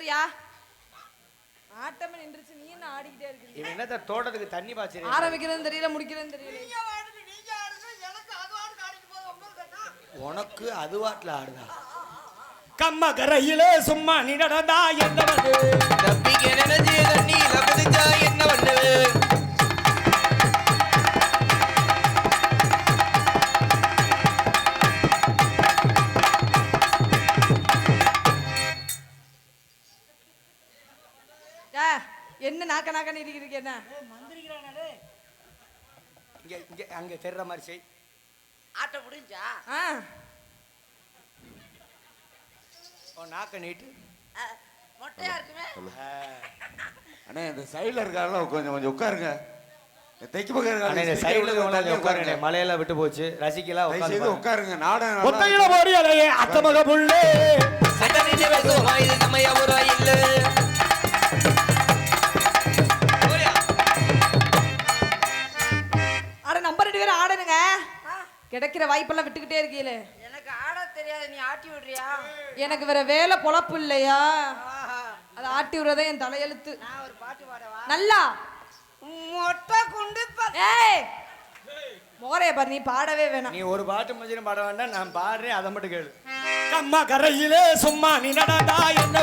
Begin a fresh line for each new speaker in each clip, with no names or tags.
சரியா? ஆட்டமே நின்றுச்சு நீ என்ன ஆடிக்கிட்டே இருக்கு
இவன் என்னத்த தோட்டத்துக்கு தண்ணி பாய்ச்சறீங்க
ஆரம்பிக்கிறதுன்னு தெரியல முடிக்கிறதுன்னு தெரியல.
உனக்கு அது வாட்டில் ஆடுதா
கம்ம கரையிலே சும்மா நிடடதா என்ன வந்து
தப்பிக்க நினைஞ்சு தண்ணி என்ன
வந்து நாக்க நாக்கன்னு இருக்கிறீங்க என்ன?
இங்க இங்க அங்க தெர்ற மாதிரி செய்.
ஆட்ட முடிஞ்சா
ஆ.
உன் நாக்க நீட்டு.
மொட்டையா இருக்குமே.
அண்ணே இந்த சைடுல இருக்காருல கொஞ்சம் கொஞ்சம் உட்காருங்க. தெற்கு பக்கம்
அண்ணே, இந்த சைடுல
உட்காருங்க.
உட்காருங்க. மலையெல்லாம் விட்டு போச்சு. ரசிக்கலாம் உட்காந்து
உட்காருங்க. நாடகம்
ஒத்தையில அலையே அத்தமக புள்ளே.
சட்ட இல்ல.
கிடைக்கிற வாய்ப்பெல்லாம் விட்டுக்கிட்டே இருக்கீங்களே.
எனக்கு ஆட தெரியாது நீ ஆட்டி விடுறியா?
எனக்கு வேற வேலை பொழப்பு இல்லையா?
ஆஹா.
அதை ஆட்டி விடுறதே என் தலையெழுத்து.
நான் ஒரு பாட்டு பாடவா?
நல்லா.
மொட்டை குண்டு ப-
ஏய்! மோரைய பாரு நீ பாடவே வேணாம்.
நீ ஒரு பாட்டு மதியம் பாட வேண்டாம் நான் பாடுறேன் அதை மட்டும் கேளு.
கம்ம கரையிலே சும்மா நீ நடந்தா என்ன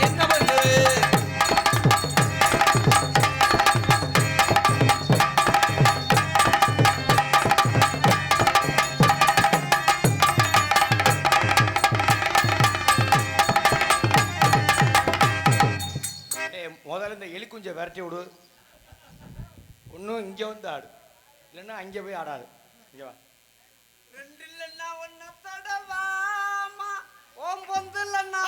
என்ன பண்ணுது
இங்கே வந்து ஆடு. இல்லைன்னா அங்கே போய் ஆடாது. இங்கே வா.
ரெண்டு இல்லைன்னா ஒன்ன தடவாமா ஓம் பொந்து இல்லைன்னா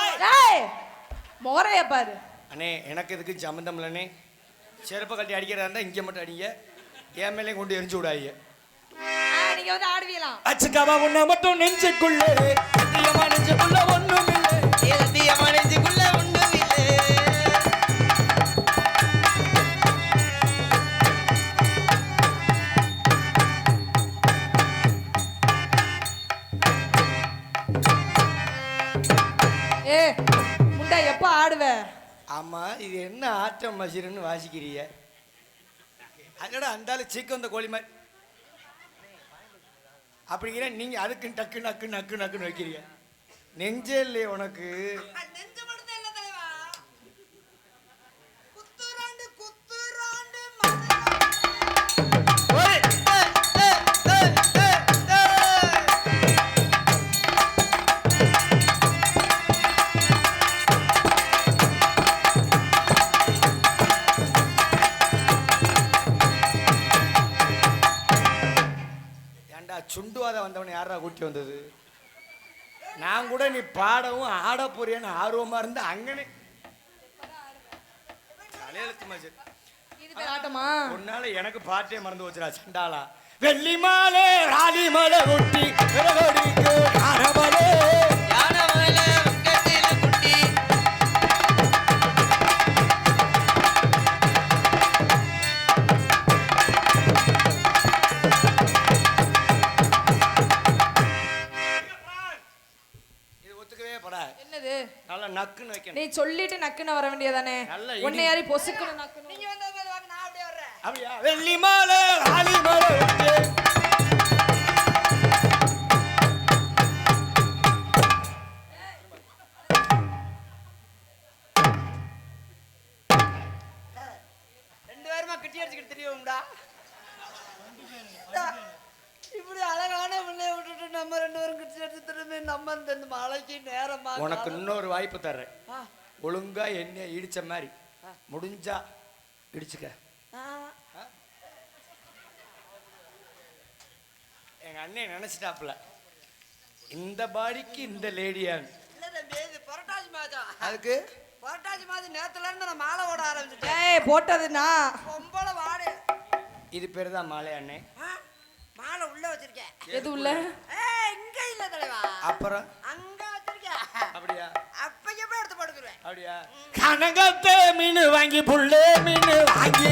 மோரைய பாரு.
அண்ணே எனக்கு இதுக்கு சம்மந்தம் இல்லைண்ணே? செருப்பை கட்டி அடிக்கிறதா இருந்தால் இங்கே மட்டும் அடிங்க. என் மேலேயும் கொண்டு எரிஞ்சு விடாதீங்க.
ஆ, நீங்க வந்து ஆடுவீங்களாம்
அச்சுக்காவா உன்னை மட்டும் நெஞ்சுக்குள்ளே. நெஞ்சுக்குள்ள ஒண்ணும் இல்லை
ஆமாம் இது என்ன ஆட்டம் மசிறுன்னு வாசிக்கிறீங்க? அதோட அந்தாலும் சீக்கம் இந்த கோழி மாதிரி அப்படிங்கிற நீங்கள் அதுக்கு டக்கு நக்கு நக்கு நக்குன்னு வைக்கிறீங்க. நெஞ்சே இல்லையே உனக்கு. பாடவும் ஆட போறியன்னு ஆர்வமா இருந்து அங்கனே.
ஆட்டமா?
உன்னால எனக்கு பாட்டே மறந்து வச்சுடா சண்டாளா.
வெள்ளி மாலே ராலி மலை ஒட்டி
சொல்லிட்டு நக்குன்னு வர வேண்டியதானே. உன்னை யாரி பொசுக்குன்னு
நீங்க வந்த நான் அப்படியே வர்றேன்.
அப்படியா?
வெள்ளி மாலே மலை
இப்படி அழகான பிள்ளைய விட்டுட்டு நம்ம ரெண்டு பேரும் கிட்டி அடிச்சு திரும்பி நம்ம இந்த இந்த மலைக்கு நேரமா
உனக்கு இன்னொரு வாய்ப்பு தர்றேன். ஒழுங்கா என்ன இடிச்ச மாதிரி. முடிஞ்சா இடிச்சுக்க. எங்க அண்ணன் நினைச்சிட்டாப்புல. இந்த பாடிக்கு இந்த லேடியான்
புரட்டாசி மாதம்.
அதுக்கு?
புரட்டாசி மாதம் நேத்துல இருந்து நான் மாலை ஓட ஆரம்பிச்சிட்டேன்.
ஏய் போட்டதுன்னா?
பொம்பளை வாடு
இது பேர் தான் மாலை அண்ணே.
ஆ, மாலை உள்ள வச்சிருக்கேன்.
எது உள்ள?
ஏய் இங்க இல்ல தலைவா.
அப்புறம்?
அங்க
அப்படியா?
அப்பையே போய் எடுத்து படுத்துருவேன்
அப்படியா?
கனகத்தை மீன் வாங்கி புள்ளே மீன் வாங்கி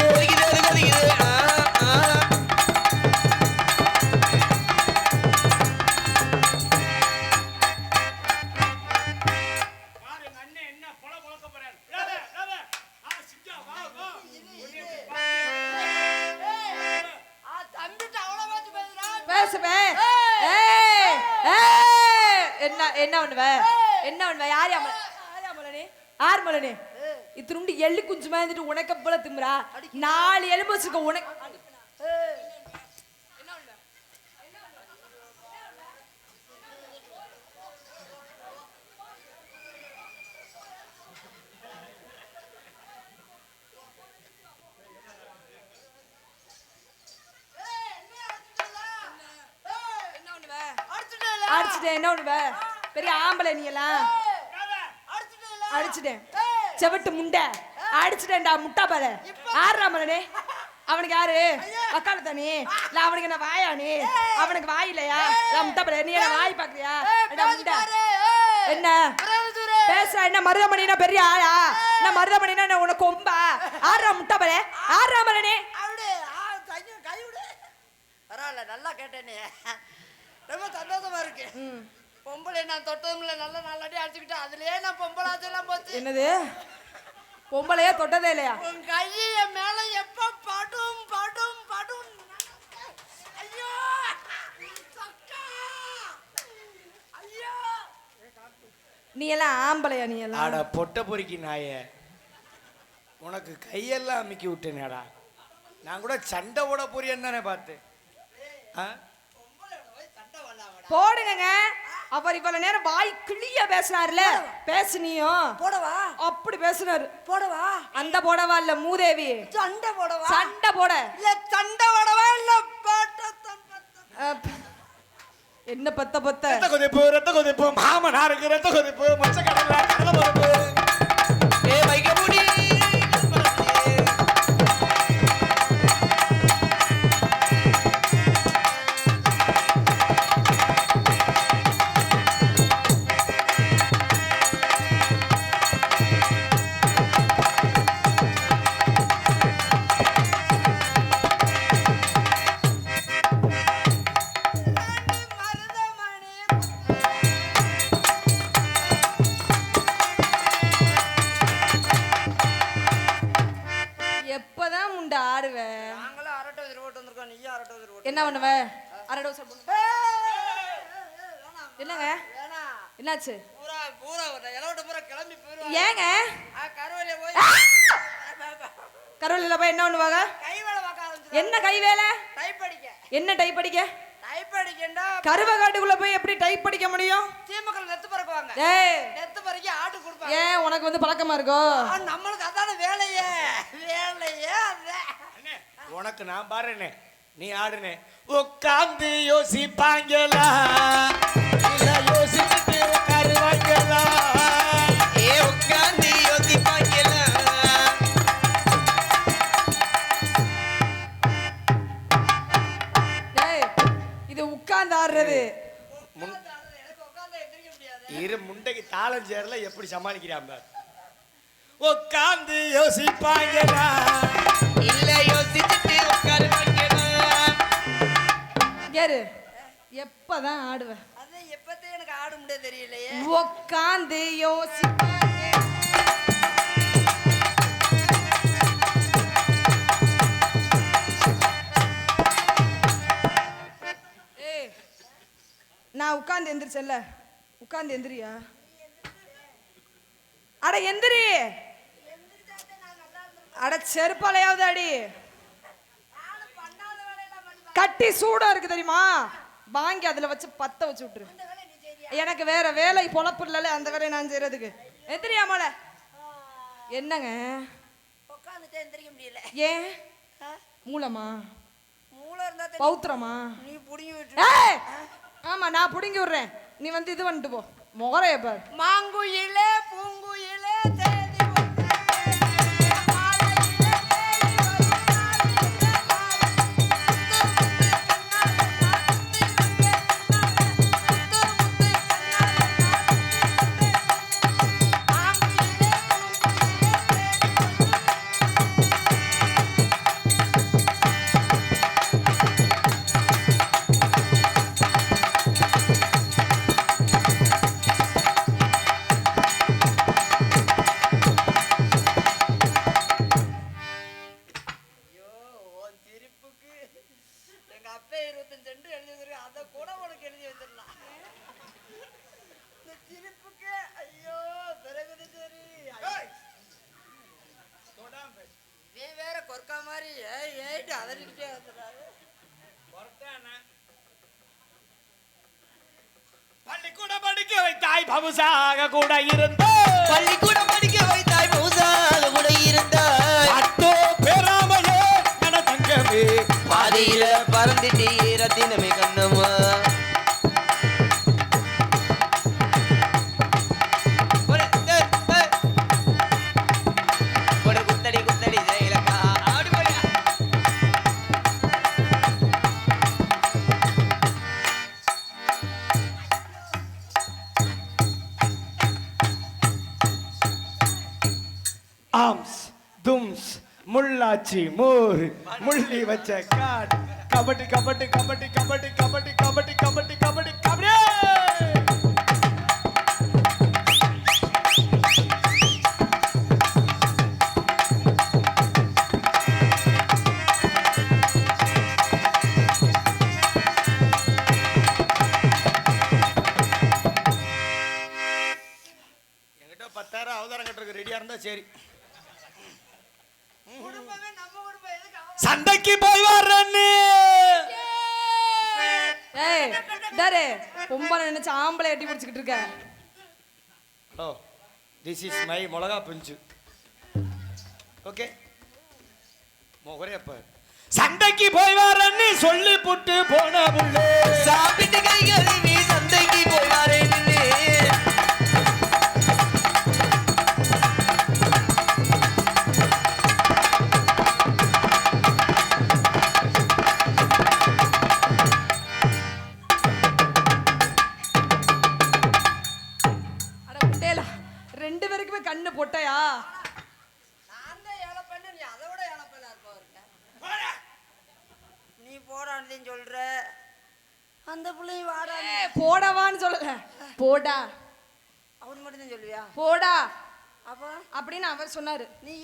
திமுறா நாலு எலும்பு வச்சிருக்க உனக்கு. அடிச்சுட்டேன் என்ன பண்ணுவ பெரிய ஆம்பளை நீ எல்லாம். அடிச்சுட்டேன். செவட்டு முண்டை. அடிச்சுட்டேன்டா முட்டா பாரு. ஆடுறா மலனே அவனுக்கு யாரு? வக்கால தானே? இல்ல அவனுக்கு என்ன வாயா நீ? அவனுக்கு வாய் இல்லையா? இல்ல முட்டா பாரு நீ என்ன வாய் பாக்குறியா என்ன? பேசுற என்ன மருதமணினா பெரிய ஆளா? என்ன மருதமணினா என்ன உனக்கு கொம்பா? ஆடுறா முட்டா பாரு? ஆடுறா மலனே
பரவாயில்ல நல்லா கேட்டேனே ரொம்ப சந்தோஷமா இருக்கு. பொம்பளை நான் தொட்டதும் இல்லை நல்லா நல்லடி அடிச்சுக்கிட்டேன். அதுலயே நான் பொம்பளை ஆச்செல்லாம் போச்சு.
என்னது? பொம்பளையா தொட்டதே இல்லையா?
உன் கையை என் மேல எப்ப படும் படும் படும்? ஐயோ!
நீ எல்லாம் ஆம்பளையா நீ எல்லாம்?
ஆடா பொட்ட பொறுக்கி நாயே. உனக்கு கையெல்லாம் அமுக்கி விட்டேனேடா. நான் கூட சண்டை ஓட போறியன்னு தானே பார்த்தேன்.
போடுங்க அவர் இவ்வளவு நேரம் வாய் கிளிய பேசினார்ல? பேசுனியும்
போடவா.
அப்படி பேசுனாரு.
போடவா.
அந்த போடவா இல்ல மூதேவி?
சண்டை போடவா?
சண்டை போட.
இல்ல சண்டை போடவா இல்ல.
என்ன பத்த பத்த?
ரத்த கொதிப்பு ரத்த கொதிப்பு மாமனாருக்கு ரத்த கொதிப்பு மச்ச கடல கடல
வந்திருக்கோம். அரட்டை உதிரி போட்டு
என்ன பண்ணுவ? அரை டோஸ் என்னங்க என்னாச்சு?
பூரா பூரா இலவட்ட பூரா கிளம்பி போயிடுவாங்க
ஏங்க?
கருவலைய போய்
கருவலில போய் என்ன பண்ணுவாங்க?
கை வேலை பார்க்க ஆரம்பிச்சிடும்
என்ன கை வேலை?
டைப் அடிக்க.
என்ன டைப் அடிக்க?
டைப் அடிக்கண்டா
கருவகாட்டுக்குள்ள போய் எப்படி டைப் படிக்க முடியும்?
தீமக்கள் நெத்து பறக்குவாங்க.
ஏய்.
நெத்து பறக்கி ஆட்டு கொடுப்பாங்க.
ஏன் உனக்கு வந்து பழக்கமா இருக்கோ?
நம்மளுக்கு அதான வேலையே. வேலையே அதான்
உனக்கு நான் பாருனே நீ ஆடுனே உட்காந்து யோசிப்பாங்களா? இல்ல யோசிச்சுட்டு உட்காருவாங்களா
ஏ உட்கார்ந்து யோசிப்பாங்களா?
ஏய் இது உட்கார்ந்து ஆடுறது.
இரு முண்டைக்கு தாளம் சேரல எப்படி சமாளிக்கிறான் பார். உட்காந்து யோசிப்பாங்களா?
இல்ல யோசிச்சுட்டு உட்காருவாங்களா
கேரு எப்பதான் ஆடுவ?
அது எப்பத்தே எனக்கு ஆட முடியாது தெரியலையே.
உட்காந்து யோசிப்பாங்க ஏய், நான் உட்கார்ந்து எந்திரிச்சேன்ல. உட்கார்ந்து எந்திரியா? அட எந்திரி! அட செருப்பாலையாவது அடி. கட்டி சூடா இருக்கு தெரியுமா? வாங்கி அதுல வச்சு பத்த வச்சு விட்டுரு. எனக்கு வேற வேலை பொழப்பு இல்லல அந்த வேலையை நான் செய்யறதுக்கு. எந்திரியா மோள என்னங்க?
உட்காந்துட்டே எந்திரிக்க முடியல.
ஏன்? மூலமா
மூளை இருந்தா.
பௌத்திரமா?
நீ புடிங்கி விட்டு
ஆமா நான் புடுங்கி விடுறேன். நீ வந்து இது வந்துட்டு போ. முகரைய பாரு.
மாங்குயிலே பூங்குயிலே
பவுசாக கூட இருந்தோ
பள்ளிக்கூடம் படிக்க வைத்தாய் மௌசாக கூட இருந்தாய்.
அட்டோ பெறாமையே என தங்கமே
பாதியில பறந்துட்டே ரத்தினமே
முள்ளாச்சி மோர் முள்ளி வச்ச காட். கபடி கபடி கபடி கபடி கபடி கபடி கபடி கபடி.
பொம்பளை நினைச்சு ஆம்பளை எட்டி பிடிச்சிக்கிட்டு இருக்க
ஹலோ திஸ் இஸ் மை மிளகா பிஞ்சு. ஓகே முகரே
சண்டைக்கு போய் வர்றன்னு சொல்லி புட்டு போன புள்ளே.
சாப்பிட்டு கை கழுவி சந்தைக்கு போய் வரேன்னு
போடா.
அவன் மட்டும் தான் சொல்லுவியா?
போடா.
அப்போ?
அப்படின்னு அவர் சொன்னாரு.
நீ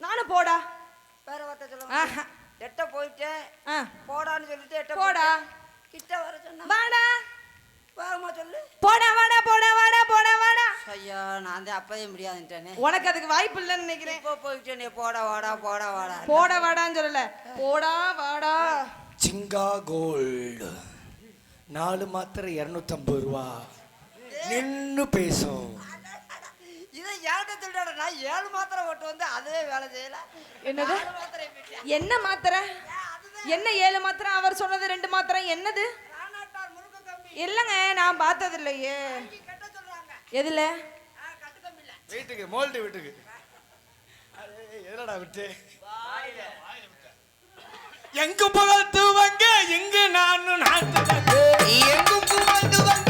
நானும் போடா.
வேற வார்த்தை சொல்ல
ஆஹா.
எட்ட போயிட்டேன்
ஆ,
போடான்னு சொல்லிட்டு எட்ட
போடா.
கிட்ட வர சொன்னா.
வாடா.
வேகமா சொல்லு.
போடா வாடா போடா வாடா போடா வாடா.
ஐயா நான் தான் அப்பவே முடியாதுன்ட்டேனே.
உனக்கு அதுக்கு வாய்ப்பு இல்லைன்னு நினைக்கிறேன்.
இப்போ போயிட்டேனே போடா வாடா போடா வாடா.
போடா வாடான்னு சொல்லல. போடா வாடா.
சிங்கா கோல்டு நாலு மாத்திரை இரநூத்தம்பது ரூபா. நின்னு பேசும்.
இதை ஏன்ட்ட சொல்லிட்டாடா நான் ஏழு மாத்திரை ஓட்டு வந்து அதுவே வேலை செய்யல.
என்னது. என்ன மாத்திரை? என்ன ஏழு மாத்திரை? அவர் சொன்னது ரெண்டு மாத்திரை. என்னது? இல்லைங்க நான் பார்த்தது இல்லையே
கட்ட சொல்றாங்க.
எதுல?
வீட்டுக்கு மோல்டு வீட்டுக்கு. எதுலடா விட்டு?
எங்கு புகழ்த்துவங்க இங்கு நானும் நாட்டுவங்க
எங்கும் புகழ்ந்துவங்க இங்கு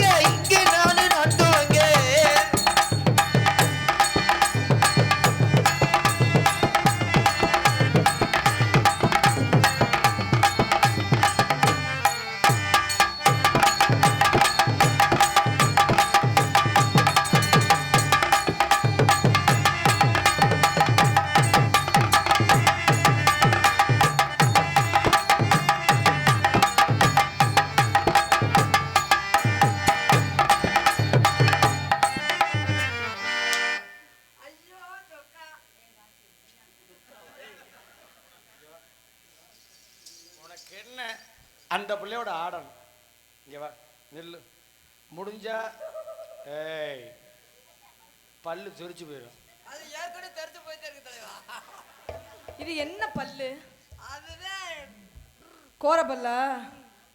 நில்லு. முடிஞ்சா ஏய் பல்லு சொரிச்சு போயிடும்
அது ஏற்கனவே தெரிஞ்சு போயிட்டே இருக்கு தலைவா.
இது என்ன பல்லு?
அதுதான்
கோர பல்லா?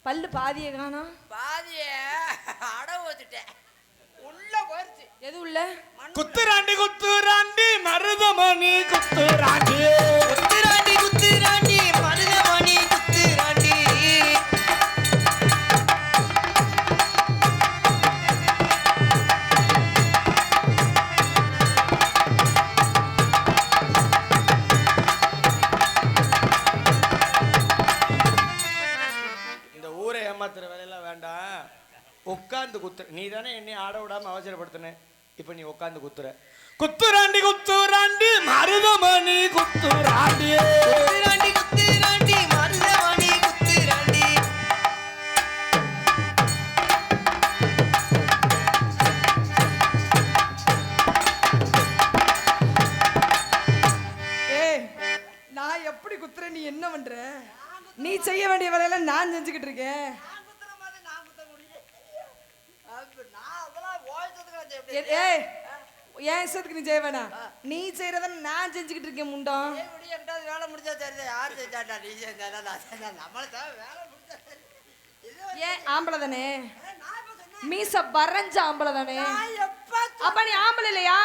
பல்லு பாதியே காணா?
பாதிய. அட வச்சுட்டேன் உள்ள போயிருச்சு.
எது உள்ள?
குத்துராண்டி குத்துராண்டி மருதமணி குத்துராண்டி
உட்காந்து குத்துற.
குத்துராண்டி குத்துராண்டி மருதமணி குத்துராண்டி
குத்துராண்டி குத்துராண்டி மருதமணி குத்துராண்டி ஏய் நான் எப்படி குத்துற
நீ என்ன பண்ற? நீ செய்ய வேண்டிய வேலையெல்லாம் நான் செஞ்சுக்கிட்டு இருக்கேன். ஏய் என் இஷ்டத்துக்கு நீ செய்ய வேணாம் நீ செய்யறத நான் செஞ்சுக்கிட்டு இருக்கேன் முண்டம்
வேலை முடிஞ்சா சரிதான் யார் செஞ்சாட்டா நீ செஞ்சாடா நான் செஞ்சா நம்மள தான் வேலை முடிஞ்சா சரி. இது
ஏன் ஆம்பளை தானே? மீச வரைஞ்ச ஆம்பளை தானே?
நான் எப்ப
அப்ப நீ ஆம்பளை இல்லையா?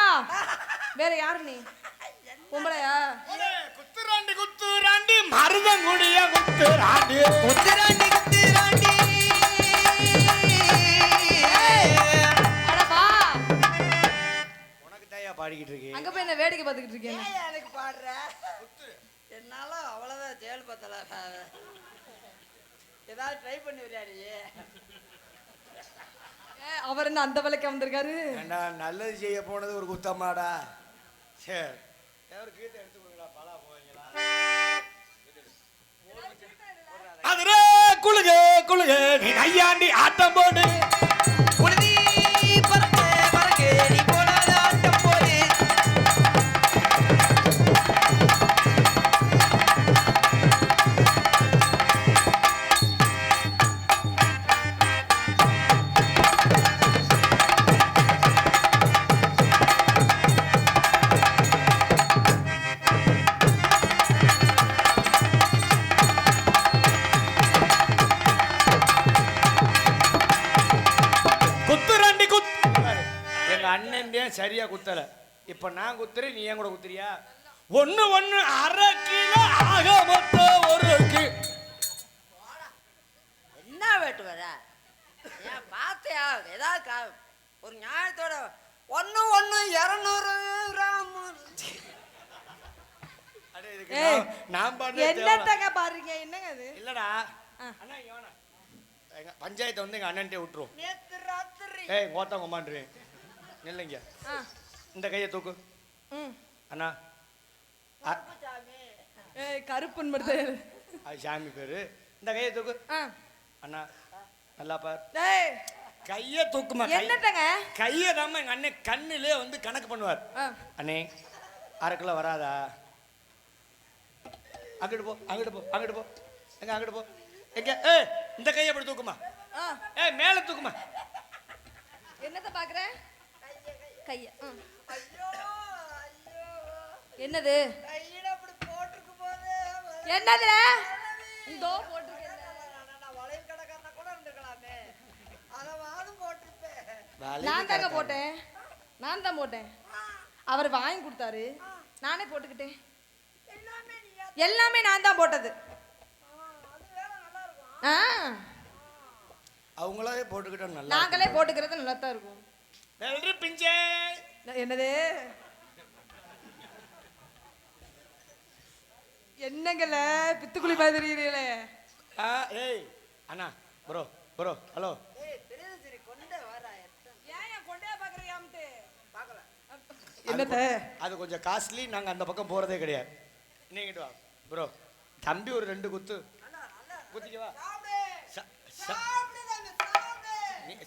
வேற யாரு நீ? பொம்பளையா?
குத்துராண்டி குத்துராண்டி மருதங்குடிய குத்துராண்டி
குத்துராண்டி
வேடிக்கை பார்த்துக்கிட்டு இருக்கேன்.
எனக்கு பாடுற? என்னால அவ்வளவுதான் ஜெயல் பத்தல. ஏதாவது ட்ரை பண்ணி விளையாடி
அவர் என்ன அந்த வேலைக்கு வந்திருக்காரு?
நல்லது செய்ய போனது ஒரு குத்தமாடா சரி ஒரு கீத்தை எடுத்து கொடுங்களா பலா போவீங்களா?
அதுரே குளுக குளுக நீ கையாண்டி ஆட்டம் போடு.
இப்ப நான் குத்துறேன் நீ ஏன் கூட குத்துறியா?
ஒண்ணு ஒண்ணு அரை கிலோ ஆக மொத்தம் ஒரு கி
என்ன வேட்டு வர? ஏன் பார்த்தையா ஏதாவது கா- ஒரு நியாயத்தோட ஒன்று ஒன்று இரநூறு கிராம்.
அடே, இதுக்கு
ஏய்,
நான்-.
என்னத்தங்க பாருங்க என்னங்க அது?
இல்லடா. அண்ணா வாண்ணா. எங்க பஞ்சாயத்தை வந்து எங்க அண்ணன்ட்டே விட்டுரும்
நேத்து ராத்திரி.
ஏய் கோத்தா கொமாண்டுரு நில்லுங்க.
ஆ,
இந்த கையை தூக்கு.
ம்.
அண்ணா
ஏய் கருப்புன்னு மட்டும்
அது சாமி பேரு. இந்த கையை தூக்கு.
ஆ.
அண்ணா நல்லா பார்.
ஏய்.
கையை தூக்குமா? கை-
என்னத்தங்க?
கையை தாம்மா எங்க அண்ணன் கண்ணிலே வந்து கணக்கு பண்ணுவார்.
ஆ,
அண்ணே அரை கிலோ வராதா? அங்கிட்டு போ அங்கிட்டு போ அங்கிட்டு போ. எங்க அங்கிட்டு போ. எங்க ஏ இந்த கையை அப்படி தூக்குமா?
ஆ.
ஏய் மேல தூக்குமா?
என்னத்த பாக்குற? கைய. ம்.
ஐயோ ஐயோ.
என்னது? என்னது? போட்டிருக்கேன்
நான்
தாங்க போட்டேன். நான் தான் போட்டேன். அவர் வாங்கி கொடுத்தாரு. நானே போட்டுக்கிட்டேன்.
எல்லாமே நீ
எல்லாமே நான் தான் போட்டது. ஆ
அவங்களாவே போட்டுக்கிட்டா நல்லா
நாங்களே போட்டுக்கிறது நல்லா தான் இருக்கும்.
பிஞ்சே.
என்னது? என்னங்கல? பித்துக்குழி மாதிரி
ஆ ஏய் அண்ணா ப்ரோ ப்ரோ ஹலோ
என்னத்த?
அது கொஞ்சம் காஸ்ட்லி நாங்க அந்த பக்கம் போறதே கிடையாது. நீங்கிட்டு வா ப்ரோ தம்பி ஒரு ரெண்டு குத்து. குத்திக்கவா?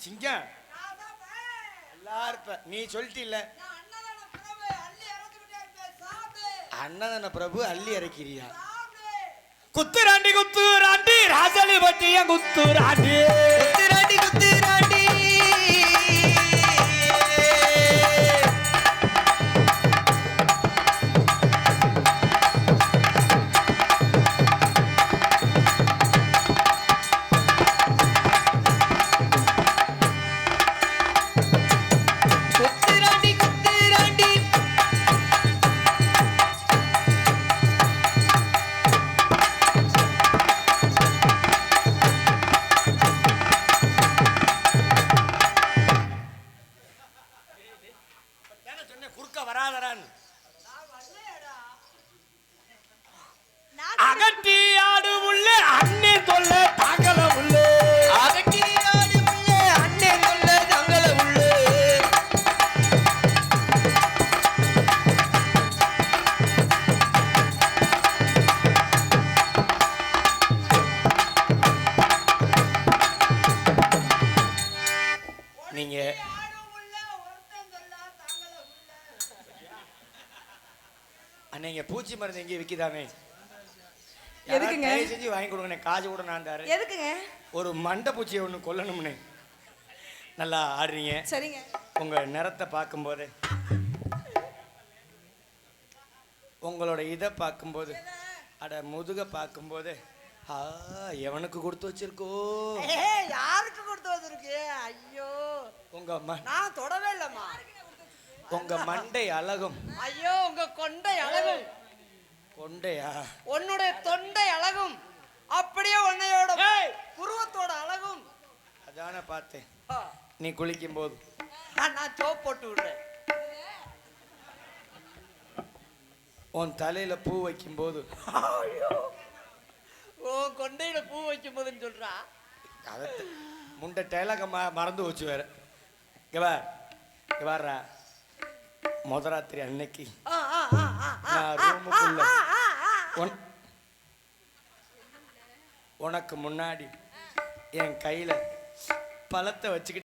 சிங்கம். நல்லா இருப்ப. நீ சொல்லிட்டில்ல. அண்ணதான பிரபு அள்ளி இறக்கிறியா?
குத்துராண்டி குத்துராண்டி ராசலி பட்டிய குத்துராண்டி
குத்துராண்டி குத்துராண்டி குத்துராண்டி
பூச்சி மருந்து எங்கேயும் விற்கிதானே
எதுக்குங்க?
செஞ்சு வாங்கி கொடுங்கண்ணே காசு கூட நான் தரேன்.
எதுக்குங்க?
ஒரு மண்டை பூச்சியை ஒன்று கொல்லணும்னே. நல்லா ஆடுறீங்க.
சரிங்க.
உங்க நிறத்தை பார்க்கும்போது உங்களோட இதை பார்க்கும்போது அட முதுக பார்க்கும்போது ஆ எவனுக்கு கொடுத்து வச்சிருக்கோ?
யாருக்கு கொடுத்து வந்திருக்கு ஐயோ.
உங்க
நான் தொடவே இல்லம்மா.
உங்க மண்டை அழகும்.
ஐயோ உங்க கொண்டை அழகும்.
கொண்டையா
உன்னுடைய தொண்டை அழகும். அப்படியே உன்னையோட புருவத்தோட அழகும்.
அதானே பார்த்தேன். நீ குளிக்கும் போது
நான் சோப் போட்டு விடுறேன்.
உன் தலையில பூ வைக்கும் போது
ஓ கொண்டையில பூ வைக்கும் போதுன்னு சொல்றா.
அதை முண்டை டைலாக மறந்து வச்சு வேற. இவா இவாரா முதராத்திரி அன்னைக்கு நான் ரூமுக்குள்ள உனக்கு முன்னாடி என் கையில பழத்தை வச்சுக்கிட்டு